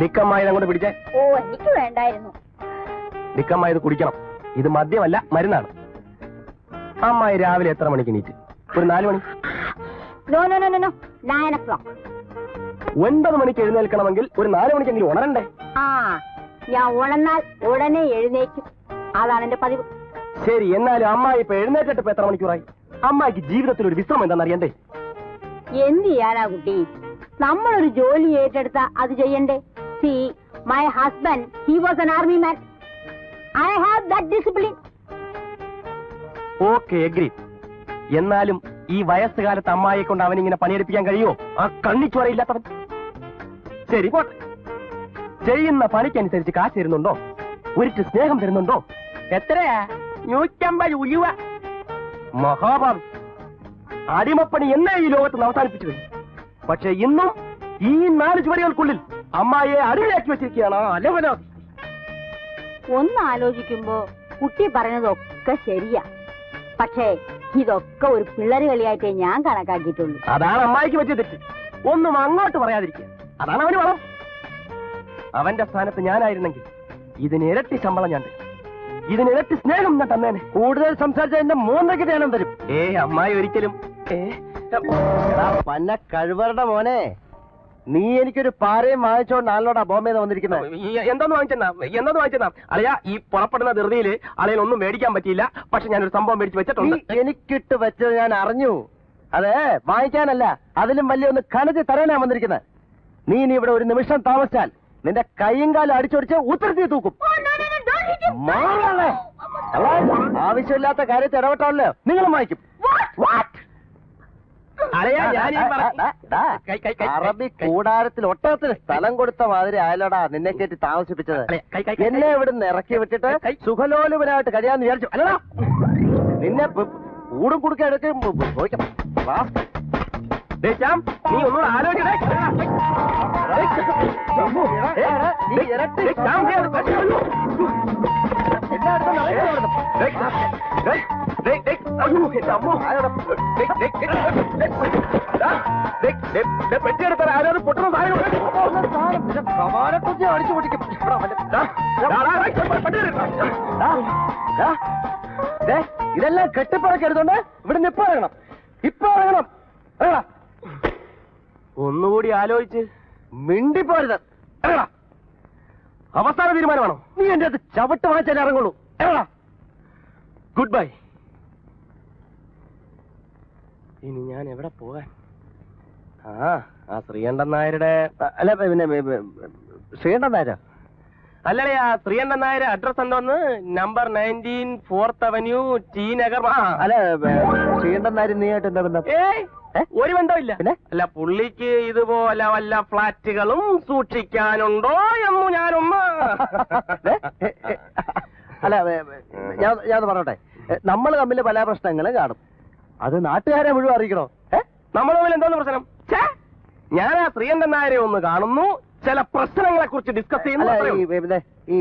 നിക്കമ്മായി അങ്ങോട്ട് പിടിച്ചേ. ഓ എനിക്ക് വേണ്ടായിരുന്നു. നിക്കമ്മായി ഇത് കുടിക്കണം. ഇത് മദ്യമല്ല മരുന്നാണ്. അമ്മായി രാവിലെ എത്ര മണിക്ക് നീറ്റ് ഒരു നാല് മണി? No no no no nine o'clock ഒൻപത് മണിക്ക് എഴുന്നേൽക്കണമെങ്കിൽ ഒരു നാല് മണിക്കെങ്കിലും ഉണരണ്ടേ? ആ ഞാൻ ഉണർന്നാൽ ഉടനെ എഴുന്നേക്കും. അതാണ് എന്റെ പതിവ്. ശരി എന്നാലും അമ്മായി ഇപ്പൊ എഴുന്നേറ്റിട്ട് ഇപ്പൊ എത്ര മണിക്കൂറായി? അമ്മായിക്ക് ജീവിതത്തിൽ ഒരു വിശ്രമം എന്താണെന്ന് അറിയണ്ടേ എന്ത് ചെയ്യാനാ കുട്ടി? നമ്മളൊരു ജോലി ഏറ്റെടുത്ത അത് ചെയ്യണ്ടേ? See my husband he was an army man I have that discipline okay agree എന്നാലും ഈ വയസ്സുകാലത്ത് അമ്മായിയെ കൊണ്ട് അവനിങ്ങനെ പണിയെടുപ്പിക്കാൻ കഴിയോ ആ കണ്ണിച്ചോറയില്ലാത്തവൻ ശരി ചെയ്യുന്ന പണിക്കനുസരിച്ച് കാശ് തരുന്നുണ്ടോ? ഒരു സ്നേഹം തരുന്നുണ്ടോ? എത്രയാ? നൂറ്റമ്പത് ഉലുവ. മഹാഭാവി. അടിമപ്പണി എന്നേ ഈ ലോകത്ത് അവസാനിപ്പിച്ചു പക്ഷെ ഇന്നും ഈ നാല് ചുവരുകൾക്കുള്ളിൽ അമ്മായിയെ അടിമയാക്കി വെച്ചിരിക്കുകയാണ് ആ ഒന്ന് ആലോചിക്കുമ്പോ കുട്ടി പറഞ്ഞതൊക്കെ ശരിയാ. പക്ഷേ ഇതൊക്കെ ഒരു പിള്ളേര് കളിയായിട്ടേ ഞാൻ കണക്കാക്കിയിട്ടുള്ളൂ. അതാണ് അമ്മായിക്ക് പറ്റിയ തെറ്റ്. ഒന്നും അങ്ങോട്ട് പറയാതിരിക്കുക. അതാണ് അവന് വളം. അവന്റെ സ്ഥാനത്ത് ഞാനായിരുന്നെങ്കിൽ ഇതിന് ഇരട്ടി ശമ്പളം ഞാൻ തരും. ഇതിന് ഇരട്ടി സ്നേഹം ഞാൻ തന്നേനെ. കൂടുതൽ സംസാരിച്ച എന്റെ മൂന്നൊക്കെ ധ്യാനം തരും. ഏ അമ്മായി ഒരിക്കലും. ഏ, പന്ന കഴിവറുടെ മോനെ. നീ എനിക്കൊരു പാരയും വാങ്ങിച്ചോണ്ട് ആളിനോടാ ബോംബെ വന്നിരിക്കുന്നത് എന്തോന്ന് വാങ്ങിച്ചെന്നാ? എന്തോന്ന് വാങ്ങിച്ചെന്നാ? അറിയാ ഈ പുറപ്പെടുന്ന ധൃതിയിൽ അളയിൽ ഒന്നും മേടിക്കാൻ പറ്റിയില്ല. പക്ഷെ ഞാനൊരു സംഭവം മേടിച്ച് വെച്ചിട്ടുണ്ട്. എനിക്കിട്ട് വെച്ചത് ഞാൻ അറിഞ്ഞു. അതെ വാങ്ങിക്കാനല്ല. അതിലും വലിയ ഒന്ന് കണക്ക് തരാനാ വന്നിരിക്കുന്നത് നീ ഇനി ഇവിടെ ഒരു നിമിഷം താമസിച്ചാൽ നിന്റെ കൈയും കാലും അടിച്ചൊടിച്ച് ഉത്തരത്തി തൂക്കും. ആവശ്യമില്ലാത്ത കാര്യത്തിൽ ഇടപെട്ടാണല്ലോ നിങ്ങളും വാങ്ങിക്കും അറബി കൂടാരത്തിൽ ഒട്ടകത്തിന് സ്ഥലം കൊടുത്ത മാതിരി ആയാലടാ നിന്നെ കയറ്റി താമസിപ്പിച്ചത് എന്നെ ഇവിടുന്ന് ഇറക്കി വിട്ടിട്ട്. സുഖലോലുപനായിട്ട് കഴിയാന്ന് വിചാരിച്ചു അല്ലടാ നിന്നെ കൂടും കുടുക്ക ശ്യാം, നീ ഒന്നുകൂടെ ആലോചിക്കണേ എല്ലായിടത്തും സാധനം അടിച്ചു പൊട്ടിക്കും. ഇതെല്ലാം കെട്ടിപ്പറക്കരുതുകൊണ്ട് ഇവിടെ ഇപ്പൊ ഇറങ്ങണം. ഇപ്പൊ ഇറങ്ങണം. ഇറങ്ങടാ. ഒന്നുകൂടി ആലോചിച്ച് മിണ്ടിപ്പോരുത്. ഇറങ്ങടാ. അവസാന തീരുമാനമാണോ? നീ എന്റെ അത് ചവിട്ട് വാങ്ങിച്ചാലേ ഇറങ്ങുള്ളൂ. ഇറങ്ങടാ. ഗുഡ് ബൈ ഇനി ഞാൻ എവിടെ പോവാൻ ആ ആ ശ്രീകണ്ഠൻ നായരുടെ അല്ല പിന്നെ ശ്രീകണ്ഠൻ നായര? അല്ലടേ ആ ശ്രീകണ്ഠൻ നായർ അഡ്രസ് എന്തോന്ന്? Number nineteen fourth avenue T Nagar അല്ല ശ്രീകണ്ഠൻ നായർ നീയായിട്ട് എന്താ ബന്ധം? ഒരു ബന്ധമില്ല അല്ല പുള്ളിക്ക് ഇതുപോലെ വല്ല ഫ്ലാറ്റുകളും സൂക്ഷിക്കാനുണ്ടോ എന്നു ഞാനൊന്ന് അല്ല ഞാൻ ഞാൻ പറഞ്ഞോട്ടെ നമ്മൾ തമ്മിൽ പല പ്രശ്നങ്ങളും കാണും. അത് നാട്ടുകാരെ മുഴുവൻ അറിയിക്കണോ? ഏ? നമ്മൾ തമ്മിൽ എന്തോന്ന് പ്രശ്നം? ഞാൻ ആ ശ്രീകണ്ഠൻ നായരെ ഒന്ന് കാണുന്നു. ചില പ്രശ്നങ്ങളെ കുറിച്ച് ഡിസ്കസ് ചെയ്യുന്നു ഈ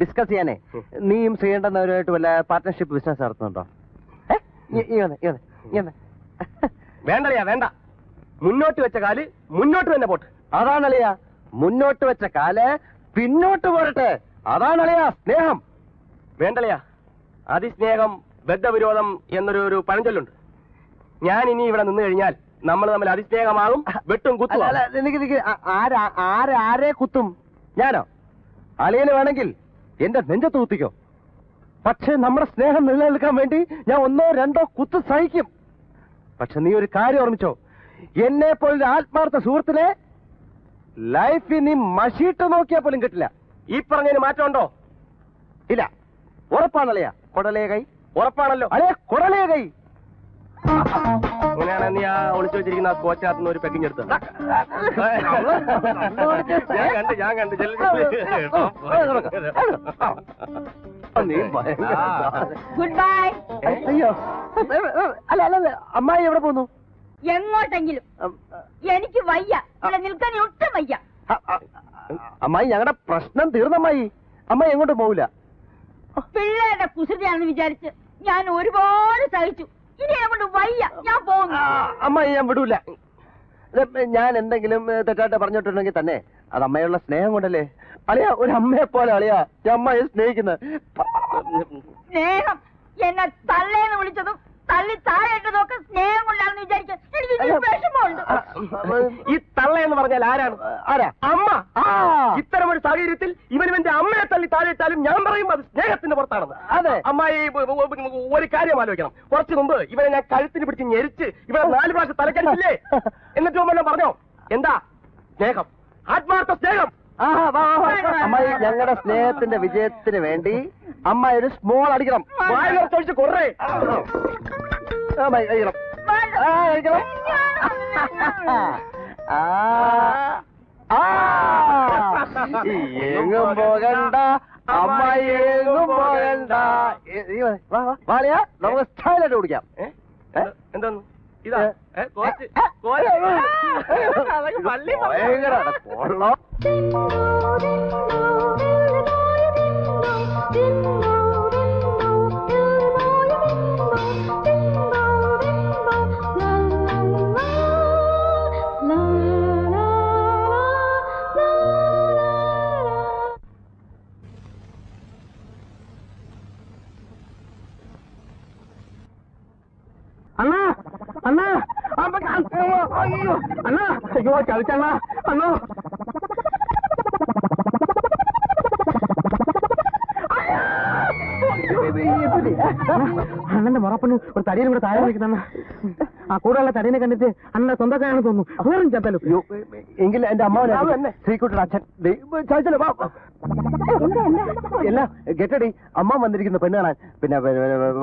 ഡിസ്കസ് ചെയ്യാനേ നീയും ശ്രീകണ്ഠൻ നായരുമായിട്ട് വല്ല പാർട്ട്ണർഷിപ്പ് ബിസിനസ് നടത്തുന്നുണ്ടോ. വേണ്ടറിയാ വേണ്ട. മുന്നോട്ട് വെച്ച കാൽ മുന്നോട്ട് തന്നെ പോട്ട്. അതാണളിയാ മുന്നോട്ട് വെച്ച കാൽ പിന്നോട്ട് പോരട്ടെ. അതാണളിയാ സ്നേഹം. വേണ്ടലയാ അതിസ്നേഹം ബദ്ധവിരോധം എന്നൊരു ഒരു പഴഞ്ചൊല്ലുണ്ട്. ഞാൻ ഇനി ഇവിടെ നിന്ന് കഴിഞ്ഞാൽ നമ്മൾ തമ്മിൽ അതിസ്നേഹമാകും വെട്ടും കുത്തും ആരാ കുത്തും? ഞാനോ? അളിയന് വേണമെങ്കിൽ എന്റെ നെഞ്ചത്ത് കുത്തിക്കോ. പക്ഷേ നമ്മുടെ സ്നേഹം നിലനിൽക്കാൻ വേണ്ടി ഞാൻ ഒന്നോ രണ്ടോ കുത്ത് സഹിക്കും. പക്ഷെ നീ ഒരു കാര്യം ഓർമ്മിച്ചോ? എന്നെ പോലൊരു ആത്മാർത്ഥ സുഹൃത്തിനെ ലൈഫിൽ നീ മഷീട്ട് നോക്കിയാൽ പോലും കിട്ടില്ല. ഈ പറഞ്ഞതിന് മാറ്റമുണ്ടോ? ഇല്ല. ഉറപ്പാണല്ലയാ. കൊടലേ കൈ. ഉറപ്പാണല്ലോ. അല്ലേ കൊടലേ കൈ. അങ്ങനെയാണ് നീ ആ ഒളിച്ചു വെച്ചിരിക്കുന്ന ആ സ്കോച്ചിനകത്ത് നിന്ന് ഒരു പെക്കിങ് എടുത്തത് ഞാൻ കണ്ട് ഞാൻ കണ്ട്. നീ ഗുഡ് ബൈ അയ്യോ അല്ല അല്ല അമ്മായി എവിടെ പോന്നു എങ്ങോട്ടെങ്കിലും എനിക്ക് വയ്യ ഇവിടെ നിൽക്കാൻ ഒട്ടും വയ്യ അമ്മായി ഞങ്ങളുടെ പ്രശ്നം തീർന്നമ്മായി അമ്മായി എങ്ങോട്ടും പോവില്ല പിള്ളേരുടെ കുസൃതിയാണെന്ന് വിചാരിച്ച് ഞാൻ ഒരുപാട് സഹിച്ചു എന്നെ ഞാൻ വിടൂല. ഞാൻ എന്തെങ്കിലും തെറ്റാട്ട തെറ്റായിട്ട് പറഞ്ഞിട്ടുണ്ടെങ്കിൽ തന്നെ അത് അമ്മയുള്ള സ്നേഹം കൊണ്ടല്ലേ? അളിയ ഒരു അമ്മയെ പോലെ അളിയ. അമ്മയെ സ്നേഹിക്കുന്നത് സ്നേഹം. എന്നെ തള്ളേന്ന് വിളിച്ചതും തള്ളി താഴെയിട്ടതൊക്കെ സ്നേഹം കൊണ്ടാണെന്ന് വിചാരിച്ചു എനിക്ക് വിഷമമുണ്ട്. ഈ തള്ള എന്ന് പറഞ്ഞാൽ ആരാണ്? ആരാ? അമ്മ. ആ. ഇത്തരം ഒരു സാഹചര്യത്തിൽ ഇവനും എന്റെ അമ്മയെ തള്ളി താഴെയിട്ടാലും ഞാൻ പറയും അത് സ്നേഹത്തിന്റെ പുറത്താണെന്ന്. അതെ. അമ്മായി ഒരു കാര്യം ആലോചിക്കണം. കുറച്ചു മുമ്പ് ഇവനെ ഞാൻ കഴുത്തിന് പിടിച്ച് ഞെരിച്ച് ഇവനെ നാല് പ്രാവശ്യം തലക്കടിച്ചില്ലേ? എന്നിട്ട് പറഞ്ഞോ? എന്താ? സ്നേഹം. ആത്മാർത്ഥ സ്നേഹം. അമ്മായി ഞങ്ങളുടെ സ്നേഹത്തിന്റെ വിജയത്തിന് വേണ്ടി അമ്മ ഒരു സ്മോൾ അടിക്കണം. നിറച്ചൊഴിച്ച് കൊറേ. എങ്ങും പോകണ്ട. അമ്മായി എങ്ങും പോകണ്ട. വാളിയ വാ, വാ, വാ. വാളിയാ നമുക്ക് സ്റ്റൈലായിട്ട് കുടിക്കാം? എന്താന്ന്? ഇതാ. ഭയങ്കര കൊള്ളാം. அண்ணா அம்பக்க ஐயோ ஐயோ அண்ணா ஐயோ சலிச்சண்ணா அண்ணா അണ്ണന്റെ മുറപ്പണ്ണു ഒരു തടിയിൽ ഇവിടെ താഴെ നിൽക്കുന്ന ആ കൂടെയുള്ള തടീനെ കണ്ടിട്ട് അണ്ണന്റെ സ്വന്തക്കാരാണ് തോന്നുന്നു. വേറും ചത്തലും എങ്കിൽ എന്റെ അമ്മാവനെ ശ്രീകുട്ടിയുടെ അച്ഛൻ. ദേ, ചോദിച്ചല്ലോ, വാ, വാ. എല്ലാ ഗെറ്റടി അമ്മ വന്നിരിക്കുന്ന പെണ്ണ് കാണാൻ. പിന്നെ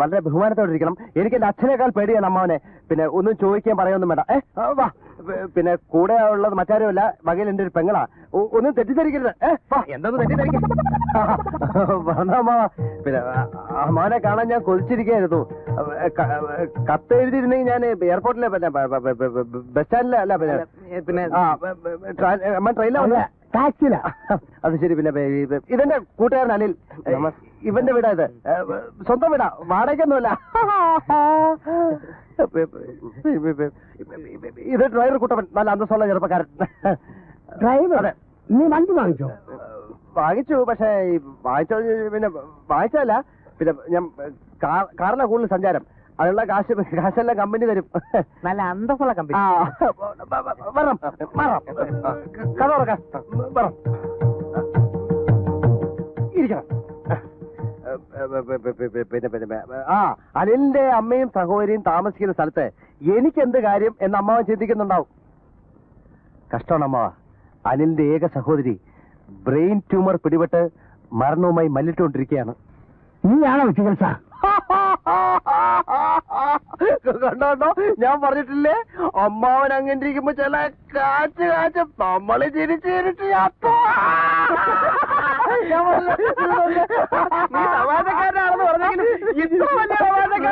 വളരെ ബഹുമാനത്തോടെ ഇരിക്കണം. എനിക്ക് എന്റെ അച്ഛനേക്കാൾ പേടിയാണ് അമ്മാവനെ. പിന്നെ ഒന്നും ചോദിക്കാൻ പറയൊന്നും വേണ്ട. ഏ വാ. പിന്നെ കൂടെ ഉള്ളത് മറ്റാരുമല്ല വകയിൽ എന്റെ ഒരു പെങ്ങളാ. ഒന്നും തെറ്റിദ്ധരിക്കരുത്. എന്തൊന്ന് തെറ്റിദ്ധരിക്കും വന്നോ അമ്മാവ പിന്നെ അമ്മാനെ കാണാൻ ഞാൻ കൊതിച്ചിരിക്കായിരുന്നു കത്ത് എഴുതിയിരുന്നെങ്കിൽ ഞാൻ എയർപോർട്ടിലെ പിന്നെ ബസ് സ്റ്റാൻഡിലെ അല്ല പിന്നെ പിന്നെ അമ്മ ട്രെയിനിലാ വന്നേ? അത് ശരി പിന്നെ ഇതെന്റെ കൂട്ടുകാരൻ അനിൽ. ഇവന്റെ വീടാ ഇത്. സ്വന്തം വീടാ. വാടകയൊന്നുമല്ല. ഇത് ഡ്രൈവർ കൂട്ടവൻ. നല്ല അന്തസ്സുള്ള ചെറുപ്പക്കാരൻ. ഡ്രൈവർ. നീ വണ്ടി വാങ്ങിച്ചോ? വാങ്ങിച്ചു പക്ഷേ ഈ വാങ്ങിച്ചോ പിന്നെ വാങ്ങിച്ചല്ല പിന്നെ ഞാൻ കാറിലാണ് കൂടുതൽ സഞ്ചാരം. അതിനുള്ള കാശ് കാശെല്ലാം കമ്പനി തരും. നല്ല അന്തസ്സുള്ള കമ്പനി. വരണം. കഥ തുറക്കാം. വരണം. ഇരിക്കണം. പിന്നെ പിന്നെ ആ അനിലിന്റെ അമ്മയും സഹോദരിയും താമസിക്കുന്ന സ്ഥലത്ത് എനിക്ക് എന്ത് കാര്യം എന്ന് അമ്മാവൻ ചിന്തിക്കുന്നുണ്ടാവും. കഷ്ടമാണ് അമ്മാവ. അനിലിന്റെ ഏക സഹോദരി ബ്രെയിൻ ട്യൂമർ പിടിപെട്ട് മരണവുമായി മല്ലിട്ടുകൊണ്ടിരിക്കുകയാണ്. നീയാണോ ചികിത്സ കണ്ടോ ഞാൻ പറഞ്ഞിട്ടില്ലേ? അമ്മാവൻ അങ്ങനെ ഇരിക്കുമ്പോ ചില കാച്ച് കാച്ച് നമ്മൾ ചിരിച്ചിരിച്ച് ചിരിച്ച് അപ്പോ. തമാശക്കാരനാണെന്ന് പറഞ്ഞെങ്കിലും ഇത്ര വലിയ.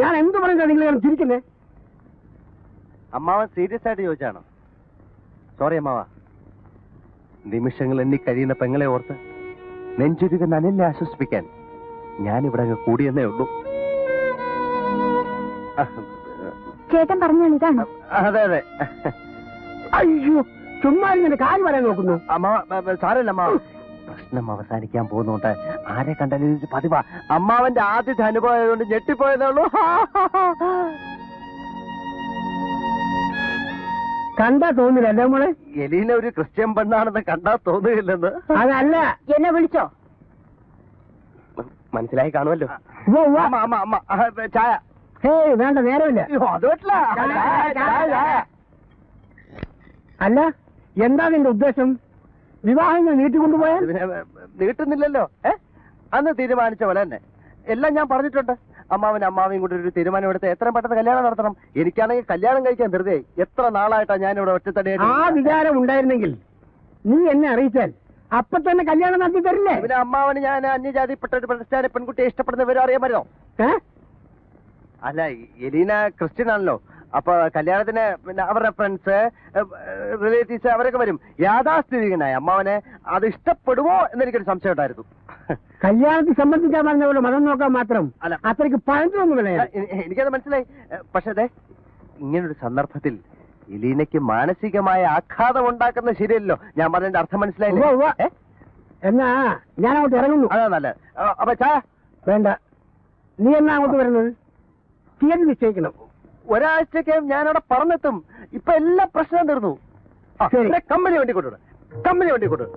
ഞാൻ. എന്ത് പറഞ്ഞാ നിങ്ങൾ ചിരിക്കുന്നേ? അമ്മാവൻ സീരിയസ് ആയിട്ട് ചോദിച്ചാണോ? സോറി അമ്മാവ. നിമിഷങ്ങൾ എണ്ണി കഴിയുന്ന പെങ്ങളെ ഓർത്ത് നെഞ്ചുരുക നനലിനെ ആശ്വസിപ്പിക്കാൻ ഞാനിവിടെ അങ്ങ് കൂടിയെന്നേ ഉള്ളൂ. ചേട്ടൻ പറഞ്ഞാൽ ഇതാണോ? അതെ അതെ. അയ്യോ ചുമ്മാ ഇങ്ങനെ കാര്യം പറയാൻ നോക്കുന്നു. അമ്മ സാരല്ല അമ്മാവ പ്രശ്നം അവസാനിക്കാൻ പോകുന്നുണ്ട് ആരെ കണ്ടാലും ഇത് പതിവാ. അമ്മാവന്റെ ആദ്യത്തെ അനുഭവം ആയതുകൊണ്ട് ഞെട്ടിപ്പോയതുള്ളൂ കണ്ടാ തോന്നില്ല അല്ലേ മോളെ? എലീന ഒരു ക്രിസ്ത്യൻ പെണ്ണാണെന്ന് കണ്ടാ തോന്നുകയില്ലെന്ന് അതല്ല. എന്നെ വിളിച്ചോ? മനസ്സിലായി കാണുമല്ലോ. ചായ. ഹേയ് വേണ്ട നേരമില്ല. അത് പറ്റില്ല. അല്ല എന്താ നിന്റെ ഉദ്ദേശം? വിവാഹം ഞാൻ നീട്ടിക്കൊണ്ടുപോയാൽ നീട്ടുന്നില്ലല്ലോ. ഏ? അന്ന് തീരുമാനിച്ച പോലെ തന്നെ. എല്ലാം ഞാൻ പറഞ്ഞിട്ടുണ്ട്. അമ്മാവൻ അമ്മാവിയും കൂടി ഒരു തീരുമാനം എടുത്ത് എത്രയും പെട്ടെന്ന് കല്യാണം നടത്തണം. എനിക്കാണെങ്കിൽ കല്യാണം കഴിക്കാൻ വെറുതെ എത്ര നാളായിട്ടാ ഞാൻ ഇവിടെ ആ ഒറ്റത്തടിയായിട്ട് വിചാരം ഉണ്ടായിരുന്നെങ്കിൽ നീ എന്നെ അറിയിച്ചാൽ അപ്പൊ തന്നെ കല്യാണം നടത്തി തരില്ലേ? പിന്നെ അമ്മാവന് ഞാൻ അന്യജാതിപ്പെട്ട ഒരു പ്രസ്ഥാന പെൺകുട്ടിയെ ഇഷ്ടപ്പെടുന്ന വിവരം അറിയാൻ പറ്റുമോ അല്ല എലീന ക്രിസ്ത്യൻ ആണല്ലോ. അപ്പൊ കല്യാണത്തിന് പിന്നെ അവരുടെ ഫ്രണ്ട്സ് റിലേറ്റീവ്സ് അവരൊക്കെ വരും. യാഥാസ്ഥിതികനായ അമ്മാവനെ അത് ഇഷ്ടപ്പെടുമോ എന്നെനിക്കൊരു സംശയം ഉണ്ടായിരുന്നു. കല്യാണത്തെ സംബന്ധിക്കാൻ പറഞ്ഞ മതം നോക്കാൻ മാത്രം അല്ല. അത്രയ്ക്ക് പഴഞ്ഞൊന്നുമില്ല എനിക്കത് മനസ്സിലായി. പക്ഷെ അതെ ഇങ്ങനൊരു സന്ദർഭത്തിൽ ഇലീനയ്ക്ക് മാനസികമായ ആഘാതം ഉണ്ടാക്കുന്ന ശരിയല്ലോ ഞാൻ പറഞ്ഞതിന്റെ അർത്ഥം മനസ്സിലായില്ലേ. ഏ? എന്നാ ഞാൻ അങ്ങോട്ട് ഇറങ്ങുന്നു. അതാ നല്ല അപ്പൊ ചാ വേണ്ട. നീ എന്നാ അങ്ങോട്ട് വരുന്നത്? തീയതി നിശ്ചയിക്കണം. ഒരാഴ്ചക്കകം ഞാൻ അവിടെ പറഞ്ഞെത്തും ഇപ്പൊ എല്ലാ പ്രശ്നവും തീർന്നു. കമ്പനി വണ്ടി കൊണ്ടുവിട കമ്പനി വണ്ടി കൊണ്ടുവിട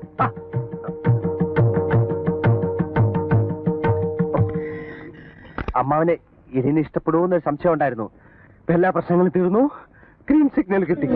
അമ്മാവിനെ അമ്മാവനെ ഇതിന് ഇഷ്ടപ്പെടുമെന്നൊരു സംശയം ഉണ്ടായിരുന്നു. ഇപ്പൊ എല്ലാ പ്രശ്നങ്ങളും തീർന്നു. ഗ്രീൻ സിഗ്നൽ കിട്ടി.